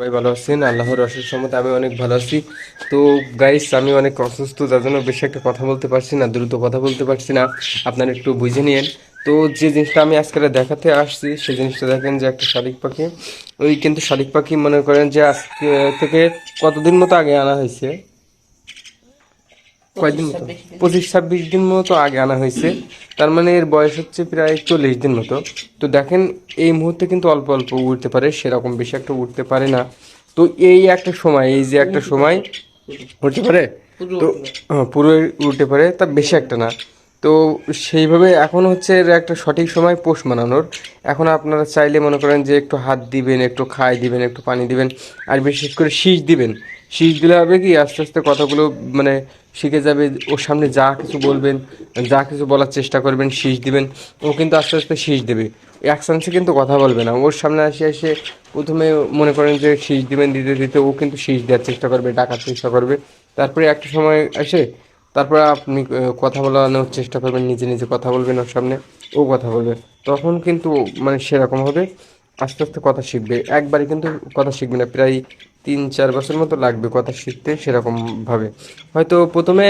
সবাই ভালো আছেন? আল্লাহর রসের সম্মতে আমি অনেক ভালো আছি। তো গাইস আমি অনেক অসুস্থ যার জন্য বেশি একটা কথা বলতে পারছি না, দ্রুত কথা বলতে পারছি না। আপনারা একটু বুঝে নিন তো যে জিনিসটা আমি আজকে দেখাতে আসছি, সেই জিনিসটা দেখেন যে একটা শালিক পাখি। ওই কিন্তু শালিক পাখি মনে করেন যে আজকে থেকে কতদিন মতো আগে আনা হয়েছে? কয়দিন মতো। পঁচিশ ছাব্বিশ দিন মতো আগে আনা হয়েছে। তার মানে এর বয়স হচ্ছে প্রায় চল্লিশ দিন মতো। তো দেখেন এই মুহূর্তে কিন্তু অল্প অল্প উঠতে পারে সেরকম বেশি একটা উঠতে পারে না। তো এই একটা সময় এই যে একটা সময় উঠতে পারে তো হ্যাঁ, পুরোই উঠতে পারে তা বেশি একটা না। তো সেইভাবে এখন হচ্ছে এর একটা সঠিক সময় পোষ মানানোর। এখন আপনারা চাইলে মনে করেন যে একটু হাত দিবেন একটু খাই দিবেন একটু পানি দিবেন আর বিশেষ করে শীষ দিবেন। শীষ দিলে হবে কি, আস্তে আস্তে কথাগুলো মানে শিখে যাবে ওর সামনে যা কিছু বলবেন, যা কিছু বলার চেষ্টা করবেন শীষ দিবেন, ও কিন্তু আস্তে আস্তে শীষ দেবে। এক চান্সে কিন্তু কথা বলবে না, ওর সামনে আসে এসে প্রথমে মনে করেন যে শীষ দিবেন, দিতে দিতে ও কিন্তু শীষ দেওয়ার চেষ্টা করবে, ডাকার চেষ্টা করবে। তারপরে একটা সময় আসে, তারপরে আপনি কথা বলানোর চেষ্টা করবেন, নিজে নিজে কথা বলবেন ওর সামনে, ও কথা বলবে। তখন কিন্তু মানে সেরকম হবে। আস্তে আস্তে কথা শিখবে। একবারে কিন্তু কথা শিখবে না, প্রায় তিন, চার বছর মতো লাগবে কথা শিখতে সেরকম ভাবে। হয়তো প্রথমে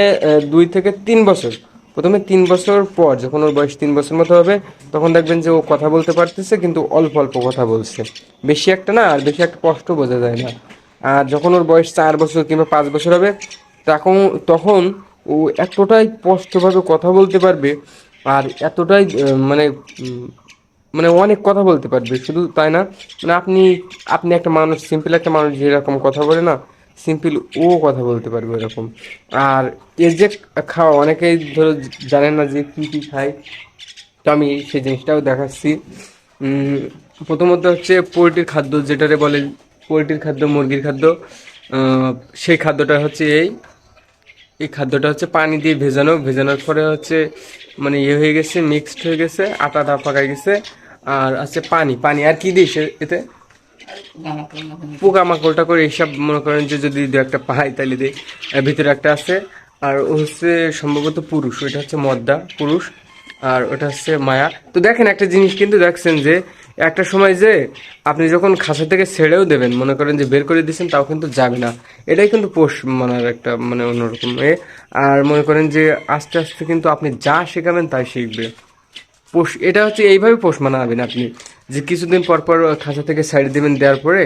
দুই থেকে তিন বছর। প্রথমে তিন বছর পর, যখন ওর বয়স তিন বছর মতো হবে, তখন দেখবেন যে ও কথা বলতে পারতেছে, কিন্তু অল্প অল্প কথা বলছে। বেশি একটা না, আর বেশি একটা কষ্ট বোঝা যায় না। আর যখন ওর বয়স চার বছর কিংবা পাঁচ বছর হবে, তখন তখন ও এতটাই স্পষ্টভাবে কথা বলতে পারবে, আর এতটাই মানে মানে অনেক কথা বলতে পারবে, শুধু তাই না? মানে আপনি আপনি একটা মানুষ সিম্পল একটা মানুষ যেরকম কথা বলে না সিম্পল ও কথা বলতে পারবে এরকম আর এর যে খাওয়া অনেকেই ধরো জানেন না যে কী কী খায়, তো আমি সেই জিনিসটাও দেখাচ্ছি। প্রথমত হচ্ছে পোলট্রির খাদ্য, যেটারে বলে পোলট্রির খাদ্য, মুরগির খাদ্য। সেই খাদ্যটা হচ্ছে এই। এই খাদ্যটা হচ্ছে পানি দিয়ে ভেজানো। ভেজানোর পরে হচ্ছে মানে ইয়ে হয়ে গেছে মিক্সড হয়ে গেছে, আটাটা পাকাই গেছে। আর আছে পানি পানি। আর কি দিস এতে? পোকামাকড়টা করে এইসব মনে করেন যে যদি দু একটা পাই তাহলে দিই। ভিতরে একটা আছে, আর ও হচ্ছে সম্ভবত পুরুষ, ওইটা হচ্ছে মদ্দা, পুরুষ। আর ওটা হচ্ছে মায়া। তো দেখেন একটা জিনিস কিন্তু দেখছেন যে, একটা সময় যে আপনি যখন খাসা থেকে ছেড়েও দেবেন, মনে করেন যে বের করে দিচ্ছেন তাও কিন্তু যাবে না। এটাই কিন্তু পোষ মানার একটা মানে অন্যরকম এ। আর মনে করেন যে আস্তে আস্তে কিন্তু আপনি যা শেখাবেন, তাই শিখবে। পোষ এটা হচ্ছে এইভাবে পোষ মানাবেন আপনি। যে কিছুদিন পর পর খাঁচা থেকে সাইড দেবেন দেওয়ার পরে,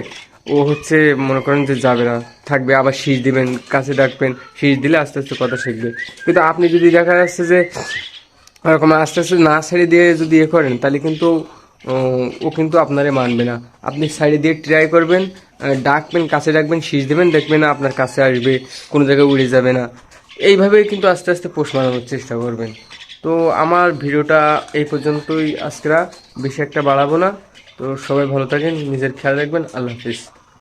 ও হচ্ছে মনে করেন যে যাবে না, থাকবে, আবার শীষ দিবেন, কাছে ডাকবেন, শীষ দিলে আস্তে আস্তে কথা শিখবে। কিন্তু আপনি যদি দেখা যাচ্ছে যে এরকম আস্তে আস্তে না ছেড়ে দিয়ে যদি ইয়ে করেন, তাহলে কিন্তু, ও কিন্তু আপনারে মানবে না। আপনি সাইডে দিয়ে ট্রাই করবেন ডাকবেন, কাছে ডাকবেন, শীষ দেবেন, দেখবেন না আপনার কাছে আসবে, কোনো জায়গায় উড়ে যাবে না। এইভাবেই কিন্তু আস্তে আস্তে পোষ মানানোর চেষ্টা করবেন। তো আমার ভিডিওটা এই পর্যন্তই। আজকেরা বেশি একটা বাড়াবো না। তো সবাই ভালো থাকেন, নিজের খেয়াল রাখবেন। আল্লাহ হাফিজ।